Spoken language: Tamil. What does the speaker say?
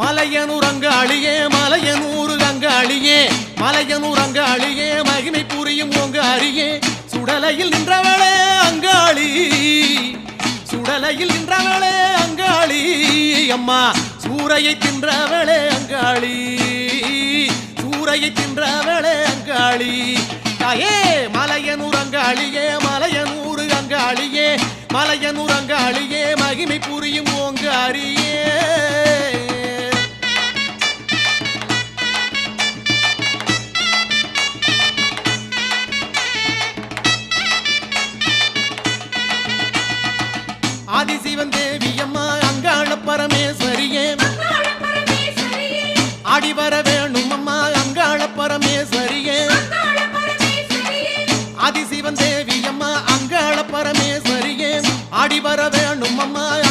மலையனூர் அங்க அழியே மலையனூர் அங்க அழியே மலையனூர் அங்க அழியே மகிமை புரியும் உங்க அரியே சுடலையில் நின்றவளே அங்காளி சுடலையில் நின்றவளே அங்காளி அம்மா சூறையை தின்றவளே அங்காளி சூறையை தின்றவளே அங்காளி. தாயே மலையனூர் அங்காளியே மலையனூர் அங்காளியே மலையனூர் அங்காளியே மகிமை புரியும் உங்க ஆதிசிவன் தேவி அம்மா அங்காள பரமேஸ்வரியே. ஆடி வர வேணும் அம்மா அங்காள பரமேஸ்வரியே. ஆதிசிவன் தேவி அம்மா அங்காள பரமேஸ்வரியே. ஆடி வேணும் அம்மா